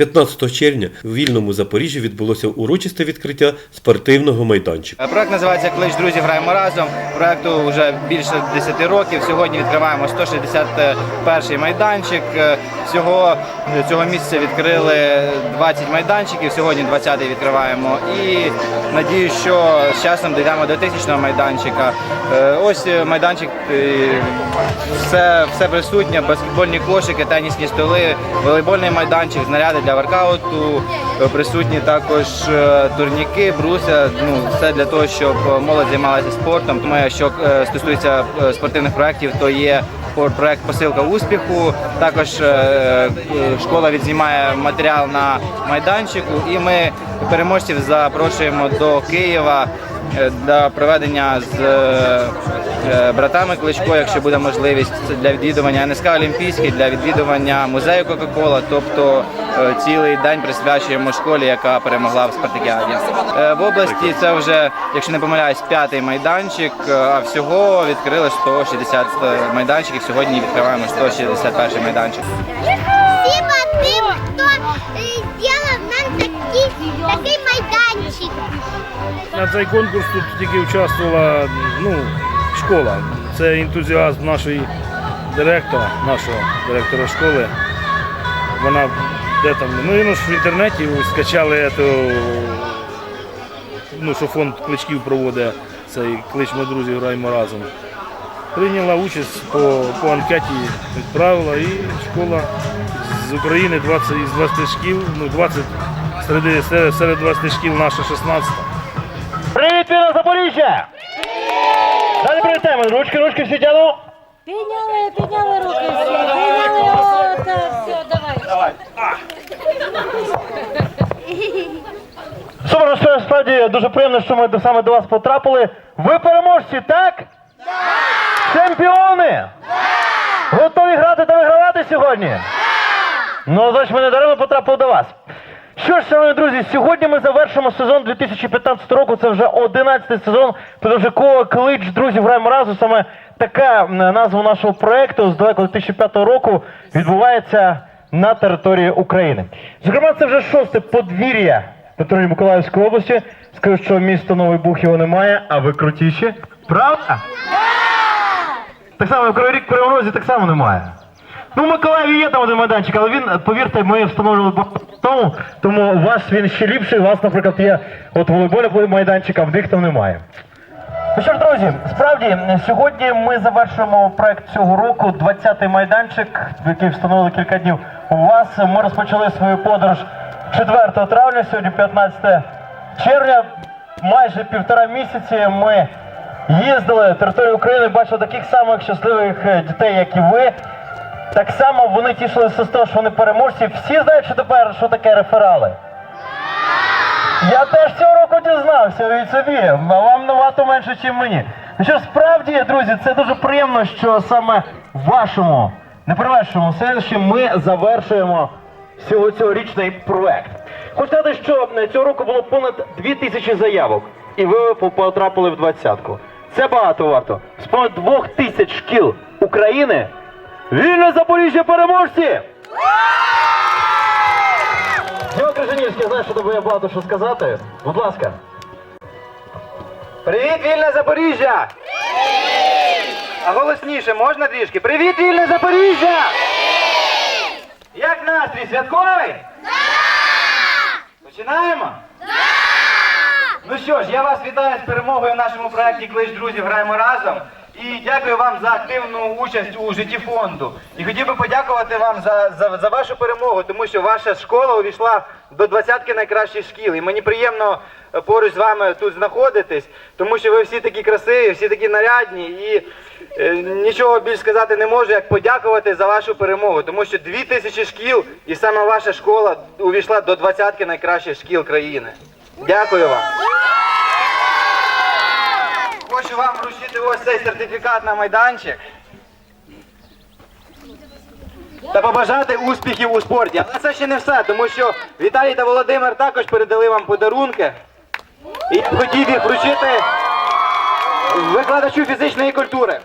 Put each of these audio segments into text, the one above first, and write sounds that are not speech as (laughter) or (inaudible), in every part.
15 червня у вільному Запоріжжі відбулося урочисте відкриття спортивного майданчика. Проект називається Клич друзів граємо разом. Проекту вже більше 10 років. Сьогодні відкриваємо 161 майданчик. Всього цього місяця відкрили 20 майданчиків. Сьогодні 20-й відкриваємо. І надію, що з часом дійдемо до тисячного майданчика. Е, Ось майданчик. е, Все, все присутнє, баскетбольні кошики, тенісні столи, волейбольний майданчик, знаряди для воркауту. Е, Присутні також е, турніки, бруся. Ну все для того, щоб молодь займалася спортом. Тому що е, стосується спортивних проєктів, то є проект посилка успіху. Також школа відзнімає матеріал на майданчику, і ми переможців запрошуємо до Києва для проведення з е, е, братами Кличко, якщо буде можливість для відвідування НСК Олімпійський, для відвідування музею Кока-Кола. Тобто е, цілий день присвячуємо школі, яка перемогла в спартакіаді. Е, В області це вже, якщо не помиляюсь, п'ятий майданчик. е, А всього відкрили 160 майданчиків. Сьогодні відкриваємо 161 майданчик. Спасибо тим, хто е, зробив нам такі, такий майданчик. На цей конкурс тут тільки участвувала ну, школа. Це ентузіазм нашої директора, нашого директора школи. Вона де там, ну і в інтернеті скачали ету, ну, що фонд кличків проводить цей клич ми друзі граємо разом. Прийняла участь по, по анкеті, відправила і школа з України 20 із 20 шкіл, ну 20 серед, серед- серед 20 шкіл наша 16. Привіт, Віра Запоріжжя! Далі привітаємо. Ручки, ручки всі тяну. Підняли, підняли руки всі, підняли, о, так, все, давай. Супер, ну що справді дуже приємно, що ми до- саме до вас потрапили. Ви переможці, так? Так! Чемпіони! Готові грати та вигравати сьогодні? Ну, значить, ми не даремно потрапили до вас. Що ж, шановні друзі, сьогодні ми завершимо сезон 2015 року. Це вже 11 сезон подовжикового клич друзів граємо разом. Саме така назва нашого проекту з далеко 2005 року відбувається на території України. Зокрема, це вже шосте подвір'я території Миколаївської області. Скажу, що місто Новий Бух його немає, а ви крутіші. Правда? Так само в Кривий Ріг Кривому так само немає. Ну, Миколаєві є там один майданчик, але він, повірте, ми встановлювали тому, тому у вас він ще ліпший, у вас, наприклад, є от волейбольний майданчик, а в них там немає. Ну що ж, друзі, справді, сьогодні ми завершуємо проект цього року, 20-й майданчик, який встановили кілька днів у вас. Ми розпочали свою подорож 4 травня, сьогодні 15 червня. Майже півтора місяці ми їздили територію України, бачили таких самих щасливих е, дітей, як і ви. Так само вони тішилися з того, що вони переможці. Всі знають, що тепер що таке реферали. Я теж цього року дізнався від собі, а вам набагато менше, ніж мені. Ну що справді, друзі, це дуже приємно, що саме в вашому неперевершеному селищі ми завершуємо цього цьогорічний проект. Хочу сказати, що цього року було понад 2000 заявок, і ви потрапили в двадцятку. Це багато варто. З понад двох тисяч шкіл України вільне Запоріжжя переможці! Діма Крижанівський, знає, що тобі є багато що сказати. Будь ласка. Привіт, вільне Запоріжжя! А голосніше можна трішки? Привіт, вільне Запоріжжя! Як настрій? Святковий? Починаємо? Ну що ж, я вас вітаю з перемогою в нашому проєкті Клич друзів граємо разом. І дякую вам за активну участь у житті фонду. І хотів би подякувати вам за, за, за вашу перемогу, тому що ваша школа увійшла до двадцятки найкращих шкіл. І мені приємно е, поруч з вами тут знаходитись, тому що ви всі такі красиві, всі такі нарядні. І е, нічого більш сказати не можу, як подякувати за вашу перемогу, тому що дві тисячі шкіл, і саме ваша школа увійшла до двадцятки найкращих шкіл країни. Дякую вам. Хочу вам вручити ось цей сертифікат на майданчик. Та побажати успіхів у спорті. Але це ще не все, тому що Віталій та Володимир також передали вам подарунки. І я хотів їх вручити викладачу фізичної культури.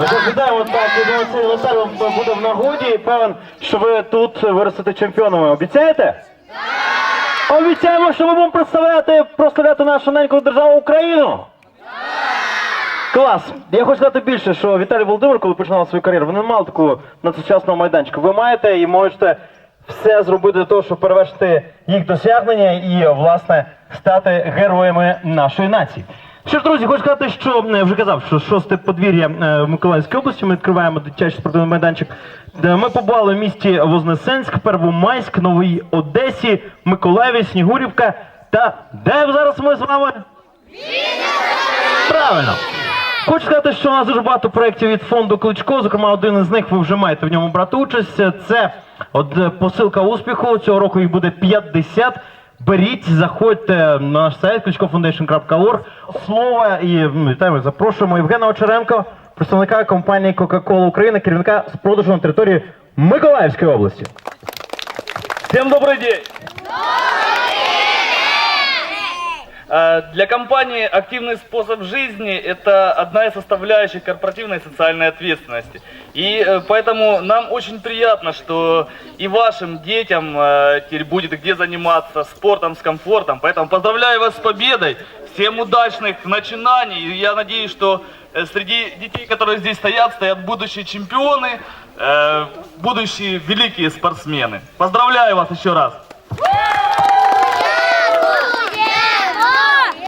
Вітаємо так. Я думаю, цей буде в нагоді і певен, що ви тут виростете чемпіонами. Обіцяєте? Обіцяємо, що ми будемо представляти, прославляти нашу неньку державу Україну. Клас. Я хочу сказати більше, що Віталій Володимир, коли починав свою кар'єру, він не мав такого надсучасного майданчика. Ви маєте і можете все зробити для того, щоб перевершити їх досягнення і, власне, стати героями нашої нації. Що ж, друзі, хочу сказати, що вже казав, що шосте подвір'я е, в Миколаївській області. Ми відкриваємо дитячий спортивний майданчик. Ми побували в місті Вознесенськ, Первомайськ, Новій Одесі, Миколаєві, Снігурівка та де зараз ми з вами? Правильно. Хочу сказати, що у нас дуже багато проєктів від фонду Кличко. Зокрема, один із них ви вже маєте в ньому брати участь. Це от е, посилка успіху. Цього року їх буде 50. Беріть, заходьте на наш сайт klичkofoundation.org. Слово і вітаємо, запрошуємо Євгена Очеренко, представника компанії Coca-Cola Україна, керівника з продажу на території Миколаївської області. Всім добрий день! Э, Для компании активный способ жизни – это одна из составляющих корпоративной социальной ответственности. И э, поэтому нам очень приятно, что и вашим детям э, теперь будет где заниматься спортом с комфортом. Поэтому поздравляю вас с победой, всем удачных начинаний. Я надеюсь, что э, среди детей, которые здесь стоят, стоят будущие чемпионы, будущие великие спортсмены. Поздравляю вас еще раз!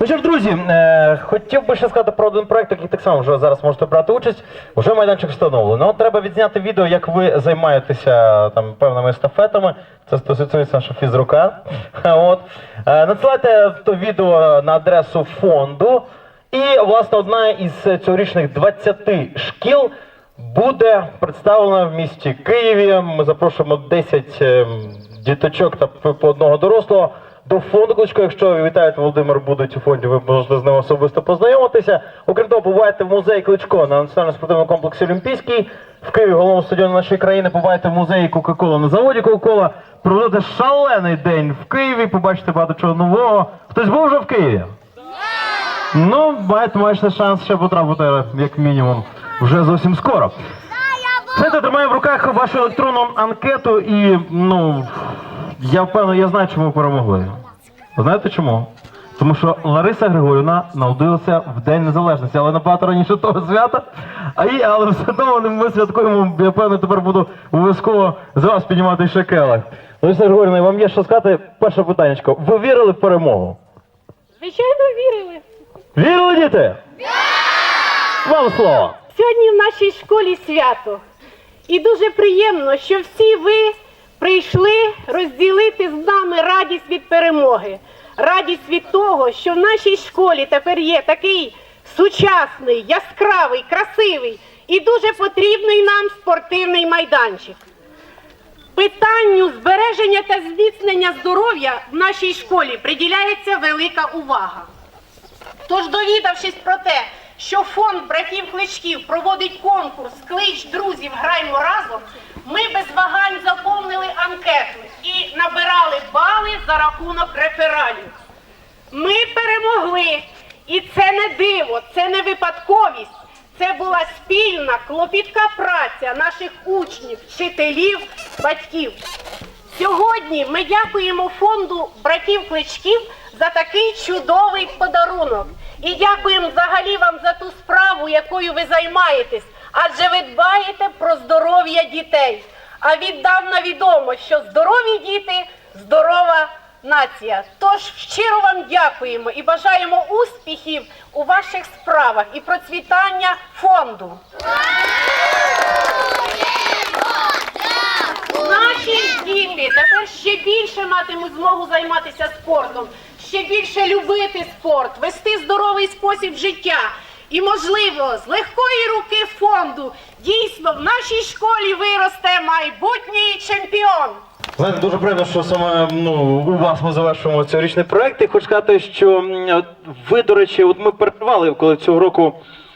Ну що ж, друзі, е, хотів би ще сказати про один проект, який так само вже зараз можете брати участь. Вже майданчик встановлено. От треба відзняти відео, як ви займаєтеся там певними естафетами. Це стосується наша фізрука. (laughs) От. Е, надсилайте то відео на адресу фонду. І, власне, одна із цьогорічних 20 шкіл буде представлена в місті Києві. Ми запрошуємо 10 ем, діточок та по одного дорослого до фонду Кличко. Якщо ви вітаєте Володимир будуть у фонді, ви можете з ним особисто познайомитися. Окрім того, побувайте в музеї Кличко на національному спортивному комплексі Олімпійський. В Києві, головному стадіоні нашої країни, побувайте в музеї Кока-Кола на заводі Кока-Кола. Проведете шалений день в Києві, побачите багато чого нового. Хтось був вже в Києві? Ну, маєте, маєте шанс ще потрапити, як мінімум, вже зовсім скоро. Знаєте, тримаю в руках вашу електронну анкету і, ну, я впевнений, я знаю, чому перемогли. Знаєте чому? Тому що Лариса Григорівна народилася в День Незалежності, але набагато раніше того свята. А і, але все одно ми святкуємо, я певно, тепер буду обов'язково за вас піднімати ще. Лариса Григорівна, вам є що сказати? Перше питаннячко. Ви вірили в перемогу? Звичайно, вірили. Вірили, діти? Вам слово. Сьогодні в нашій школі свято. І дуже приємно, що всі ви прийшли розділити з нами радість від перемоги. Радість від того, що в нашій школі тепер є такий сучасний, яскравий, красивий і дуже потрібний нам спортивний майданчик. Питанню збереження та зміцнення здоров'я в нашій школі приділяється велика увага. Тож, довідавшись про те, що фонд братів кличків проводить конкурс Клич друзів граймо разом, ми без вагань заповнили анкету і набирали бали за рахунок рефералів. Ми перемогли, і це не диво, це не випадковість. Це була спільна клопітка праця наших учнів, вчителів, батьків. Сьогодні ми дякуємо фонду братів кличків за такий чудовий подарунок. І дякуємо взагалі вам за ту справу, якою ви займаєтесь, адже ви дбаєте про здоров'я дітей. А віддавна відомо, що здорові діти здорова нація. Тож щиро вам дякуємо і бажаємо успіхів у ваших справах і процвітання фонду. Наші діти тепер ще більше матимуть змогу займатися спортом, ще більше любити спорт, вести здоровий спосіб життя. І, можливо, з легкої руки фонду дійсно в нашій школі виросте майбутній чемпіон. Знаєте, дуже приємно, що саме ну, у вас ми завершуємо цьогорічний проект. І хочу сказати, що ви, до речі, от ми перервали, коли цього року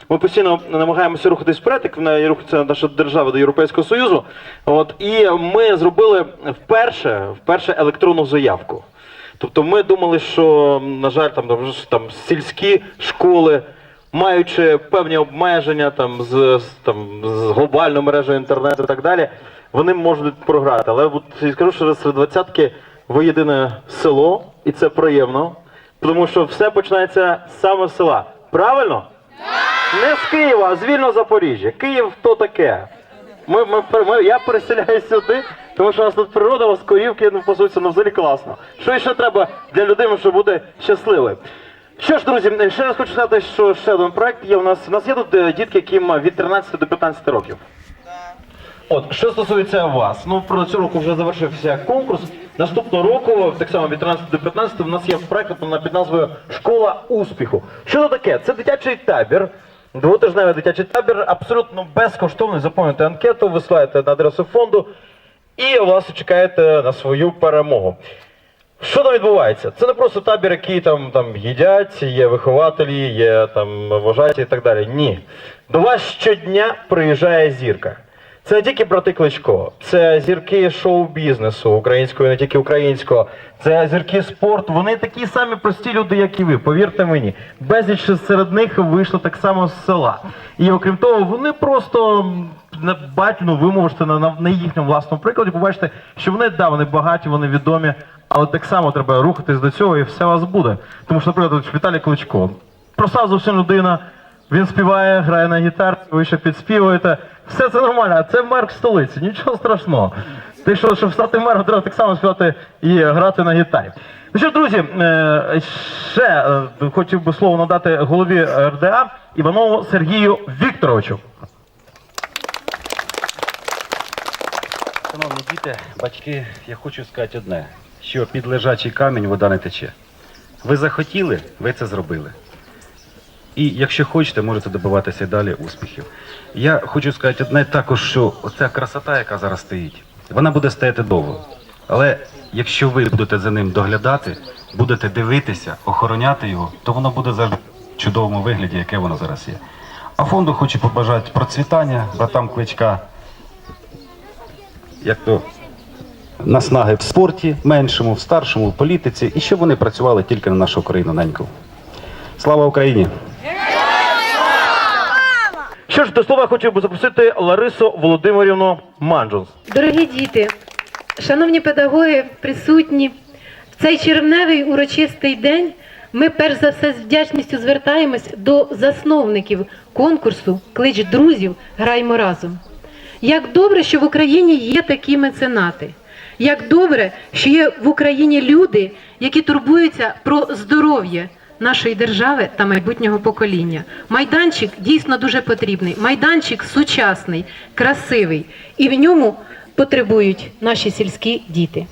ми постійно намагаємося рухатись вперед, як вона рухається наша держава до Європейського Союзу. От, і ми зробили вперше, вперше електронну заявку. Тобто ми думали, що, на жаль, там, там, сільські школи маючи певні обмеження там з, там, з глобальною мережею інтернету і так далі, вони можуть програти. Але от я скажу, що серед двадцятки ви єдине село, і це приємно, тому що все починається саме з села. Правильно? Не з Києва, а з вільного Запоріжжя. Київ то таке. Ми, ми, ми, я переселяюсь сюди, тому що у нас тут природа, у нас корівки, ну, по суті, ну взагалі класно. Що ще треба для людини, щоб бути щасливим? Що ж, друзі, ще раз хочу сказати, що ще один проект є у нас. У нас є тут е, дітки, яким від 13 до 15 років. От, що стосується вас, ну про цього року вже завершився конкурс. Наступного року, так само від 13 до 15, у нас є проект під назвою Школа успіху. Що це таке? Це дитячий табір. Двотижневий дитячий табір, абсолютно безкоштовний. Заповнюєте анкету, висилаєте на адресу фонду і власне чекаєте на свою перемогу. Що там відбувається? Це не просто табір, який там, там їдять, є вихователі, є там вважаті і так далі. Ні. До вас щодня приїжджає зірка. Це не тільки брати Кличко, це зірки шоу-бізнесу українського, не тільки українського, це зірки спорту. Вони такі самі прості люди, як і ви. Повірте мені. Безліч серед них вийшло так само з села. І окрім того, вони просто м, на бать, ну, ви можете на, на, на їхньому власному прикладі побачити, що вони да, вони багаті, вони відомі, але так само треба рухатись до цього і все у вас буде. Тому що, наприклад, Віталій Кличко. Проста зовсім людина. Він співає, грає на гітарці, ви ще підспівуєте. Все це нормально, а це мер столиці, нічого страшного. Ти що, щоб стати мером, треба так само співати і грати на гітарі. Ну що, друзі, е, ще е, хотів би слово надати голові РДА Іванову Сергію Вікторовичу. Шановні діти, батьки, я хочу сказати одне, що під лежачий камінь вода не тече. Ви захотіли, ви це зробили. І якщо хочете, можете добиватися далі успіхів. Я хочу сказати одне також, що оця красота, яка зараз стоїть, вона буде стояти довго. Але якщо ви будете за ним доглядати, будете дивитися, охороняти його, то воно буде в чудовому вигляді, яке воно зараз є. А фонду хочу побажати процвітання, братам кличка, як то наснаги в спорті, меншому, в старшому, в політиці, і щоб вони працювали тільки на нашу Україну неньку. Слава Україні! Що ж, до слова би запросити Ларису Володимирівну Манджунс. Дорогі діти, шановні педагоги, присутні, в цей червневий урочистий день ми перш за все з вдячністю звертаємось до засновників конкурсу Клич друзів Граймо разом. Як добре, що в Україні є такі меценати. Як добре, що є в Україні люди, які турбуються про здоров'я нашої держави та майбутнього покоління. Майданчик дійсно дуже потрібний. Майданчик сучасний, красивий, і в ньому потребують наші сільські діти.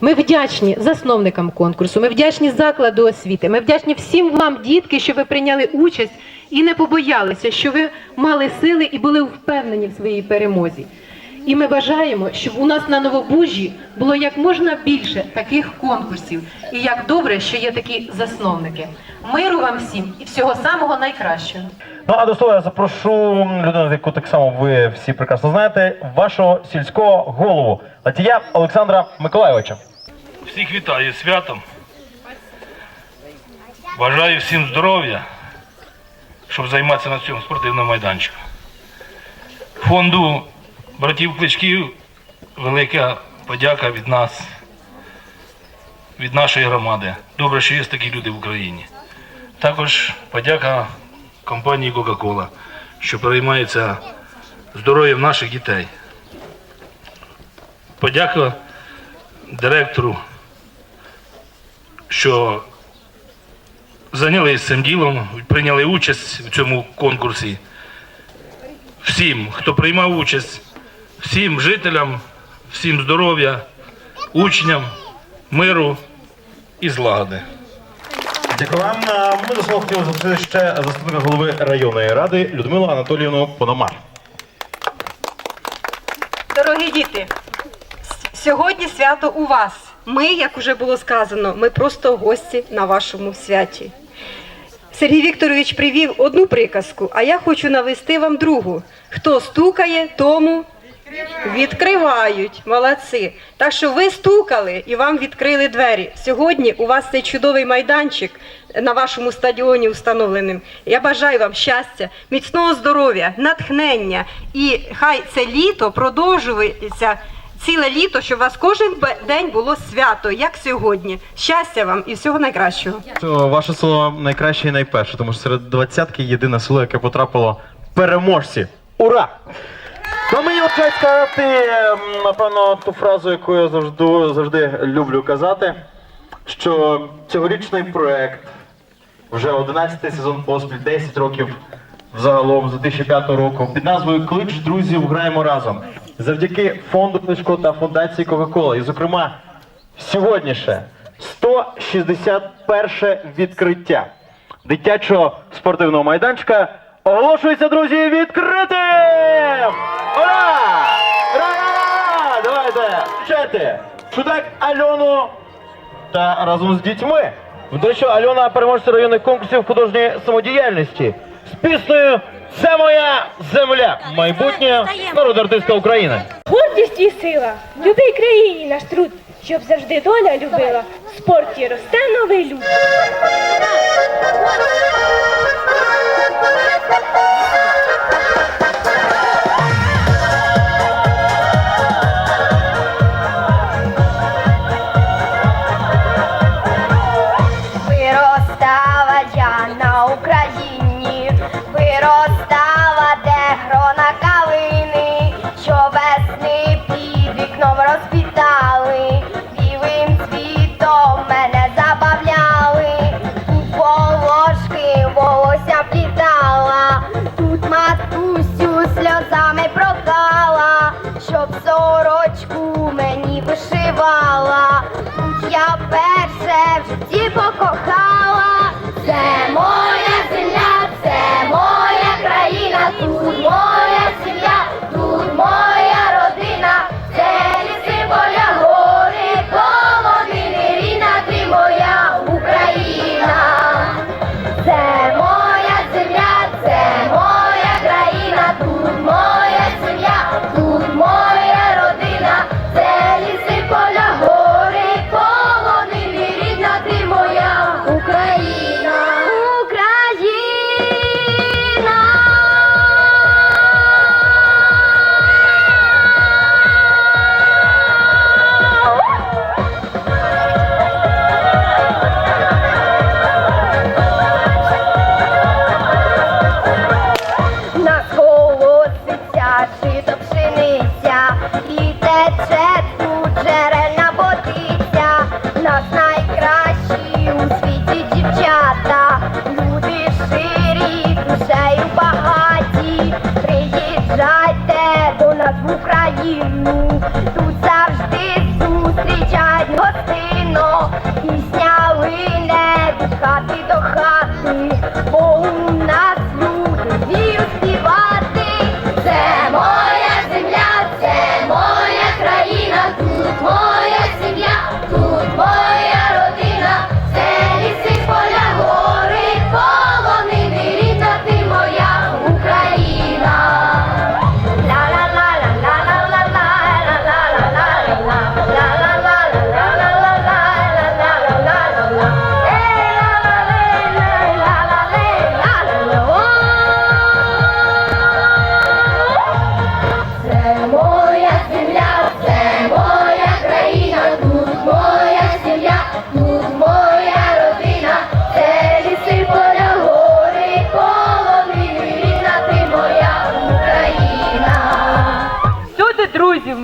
Ми вдячні засновникам конкурсу, ми вдячні закладу освіти, ми вдячні всім вам, дітки, що ви прийняли участь і не побоялися, що ви мали сили і були впевнені в своїй перемозі. І ми бажаємо, щоб у нас на Новобужжі було як можна більше таких конкурсів. І як добре, що є такі засновники. Миру вам всім і всього самого найкращого. Ну а до слова я запрошу людину, яку так само ви всі прекрасно знаєте, вашого сільського голову Латія Олександра Миколайовича. Всіх вітаю з святом. Бажаю всім здоров'я, щоб займатися на цьому спортивному майданчику. Фонду братів Кличків велика подяка від нас, від нашої громади. Добре, що є такі люди в Україні. Також подяка компанії Coca-Cola, що переймається здоров'ям наших дітей. Подяка директору що зайнялися цим ділом, прийняли участь в цьому конкурсі. Всім, хто приймав участь, всім жителям, всім здоров'я, учням, миру і злагоди. Дякую вам. Ми до слова хотіли запросити ще заступника голови районної ради Людмилу Анатоліївну Пономар. Дорогі діти, сьогодні свято у вас. Ми, як уже було сказано, ми просто гості на вашому святі. Сергій Вікторович привів одну приказку, а я хочу навести вам другу. Хто стукає, тому Відкривають, молодці. Так що ви стукали і вам відкрили двері. Сьогодні у вас цей чудовий майданчик на вашому стадіоні встановленим. Я бажаю вам щастя, міцного здоров'я, натхнення і хай це літо продовжується. Ціле літо, щоб у вас кожен день було свято, як сьогодні. Щастя вам і всього найкращого. Ваше село найкраще і найперше, тому що серед двадцятки єдине село, яке потрапило переможці. Ура! Ну мені от хочеться сказати, напевно, ту фразу, яку я завжди, завжди люблю казати, що цьогорічний проект вже 11 сезон поспіль, 10 років загалом з 2005 року під назвою Клич друзів граємо разом. Завдяки фонду Кличко та фундації Кока-Кола. І, зокрема, сьогодніше 161 відкриття дитячого спортивного майданчика оголошується, друзі, відкритим! Ура! Ура! Давайте, включайте! Чудак Альону та разом з дітьми. До речі, Альона переможця районних конкурсів художньої самодіяльності з піснею Це моя земля. Майбутнє народ артистка України. Гордість і сила, любий країні наш труд, щоб завжди доля любила, в спорті росте новий люд. Виростала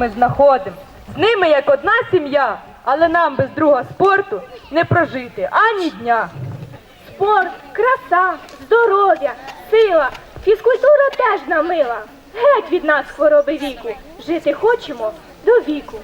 ми знаходимо, з ними як одна сім'я, але нам без друга спорту не прожити ані дня. Спорт, краса, здоров'я, сила, фізкультура теж нам мила. Геть від нас хвороби віку, жити хочемо до віку.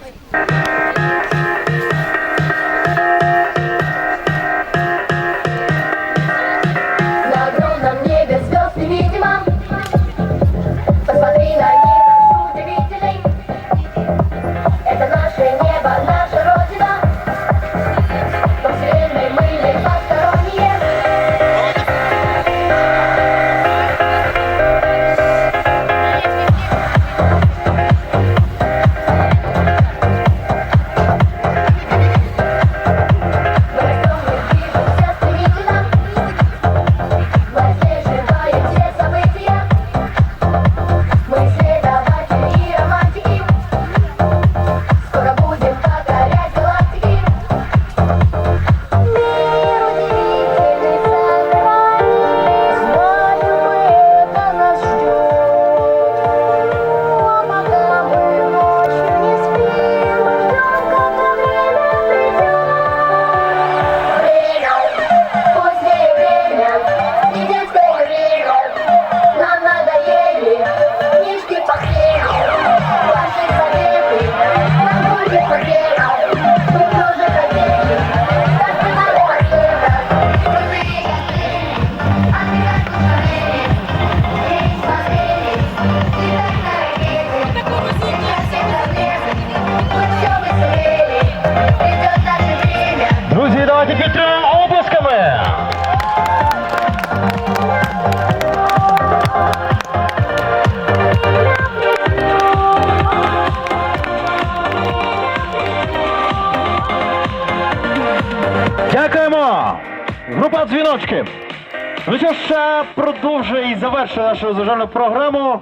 І нашу розважальну програму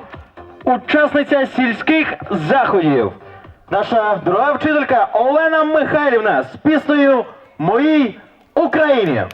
учасниця сільських заходів. Наша дорога вчителька Олена Михайлівна з піснею Моїй Україні.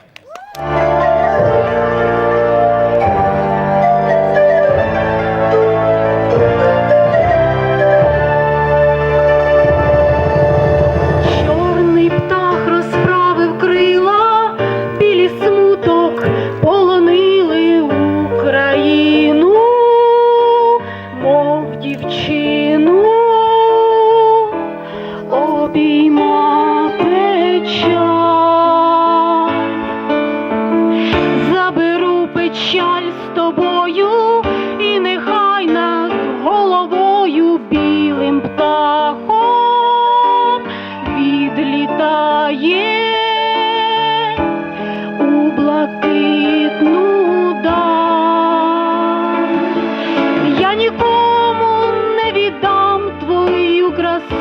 grosso.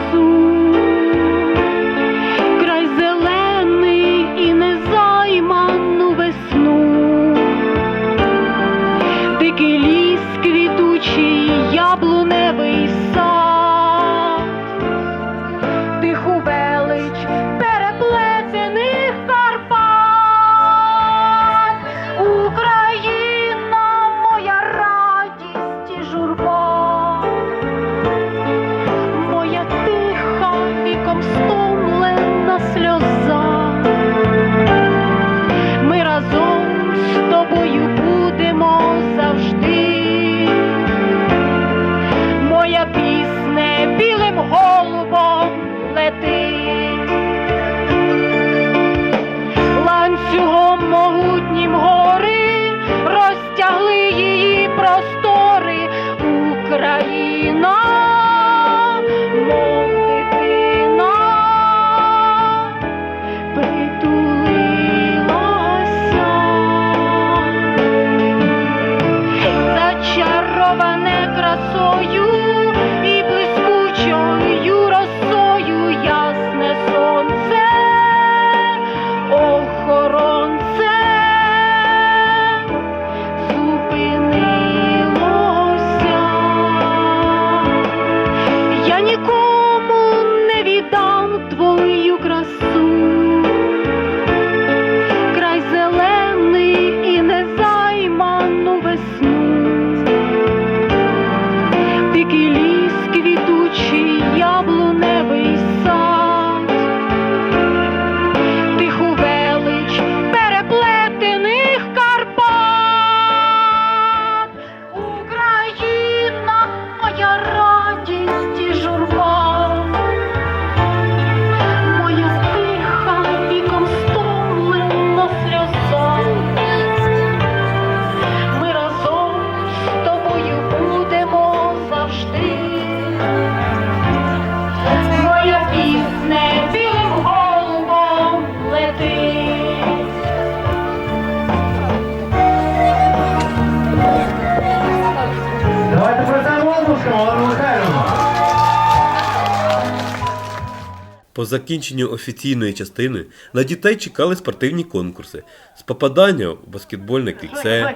Закінченню офіційної частини на дітей чекали спортивні конкурси з попадання в баскетбольне кільце.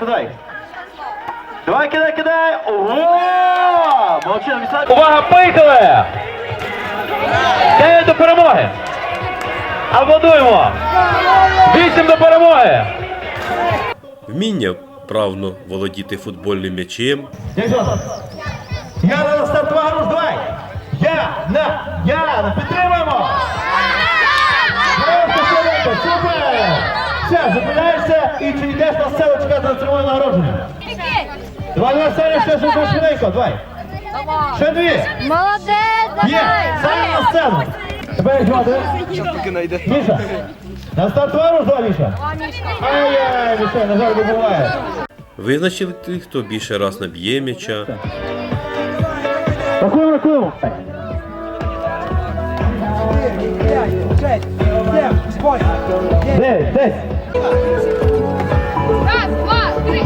Давай, кидай, кидай. Ого! Молодчина, Увага, поїхали! Дев'ять до перемоги. Аплодуємо. Вісім до перемоги. вміння вправно володіти футбольним м'ячем, Я на стартова руш, давай. Я на, я на, підтримуємо. Супер. Все, зупиняєшся і чи йдеш на сцену чекати на церемонію нагородження. Давай, давай, Саня, ще ще швиденько, давай. Ще дві. Молодець, Є, Саня на сцену. Тебе як звати? Міша. На стартова руш, Міша. Ай-яй, Міша, на жаль, не буває. визначили тих, хто більше раз наб'є м'яча, Рахуємо, рахуємо. Дев'ять, десять. Раз, два, три,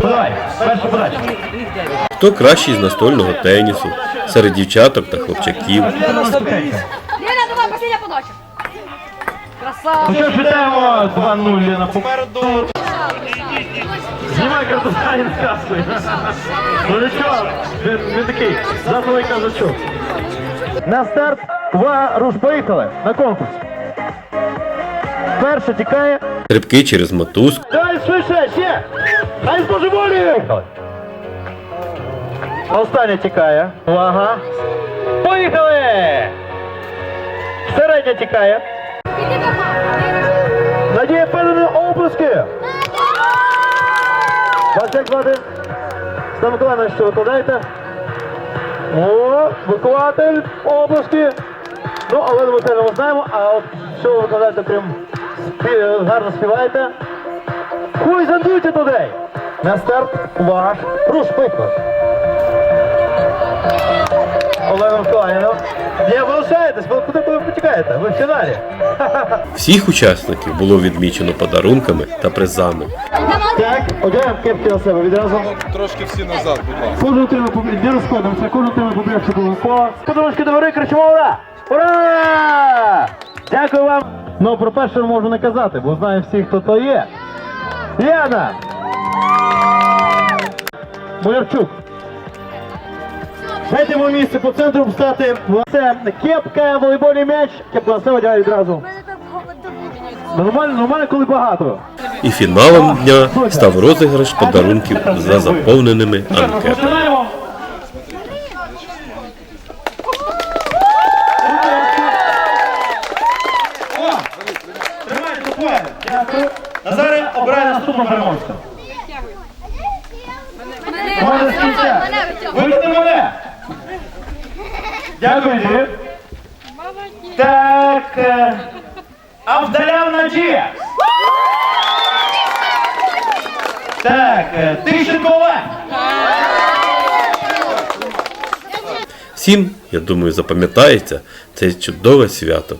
Подавай, перша подача. хто кращий з настольного тенісу серед дівчаток та хлопчаків, Лена, Ну що ж, вітаємо 2-0 Лена попереду. Знімай картуха і сказкою. Ну нічого, він, такий, засовий казачок. На старт, увага, руш, поїхали, на конкурс. Перша тікає. Стрибки через мотузку, Давай швидше, ще! Ай з божеволі! Остання тікає. Увага. Поїхали! Середня тікає. Надія Петрівна, обласки! Вас як звати? Стан Миколаївна, що викладаєте? О, викладатель, обласки. Ну, але ми це не знаємо, а от що ви викладаєте прям спі- гарно співаєте. On duty today? На старт, ваш руш. Олена Миколаївна. Не залишаєтесь, ви куди ви потікаєте? Ви в фіналі. всіх учасників було відмічено подарунками та призами. Так, одягаємо кепки на себе відразу. Трошки всі назад, будь ласка. Кожен отримає, по- не розходимося, кожен отримає побігши коло. Подорожки до гори, кричимо ура! Ура! Дякую вам. Ну, про перше можу не казати, бо знаю всі, хто то є. Яна! Мулярчук. Дайте йому місце по центру встати. Це кепка, волейбольний м'яч. Кепку на себе одягай відразу. Нормально, нормально, коли багато. І фіналом дня став розіграш подарунків за заповненими анкетами. Назаре обирає наступного переможця. Дякую. Так. е, Авдаляв Надія. Так, Тищенкова. Тищенко Олег. Всім, я думаю, запам'ятається це чудове свято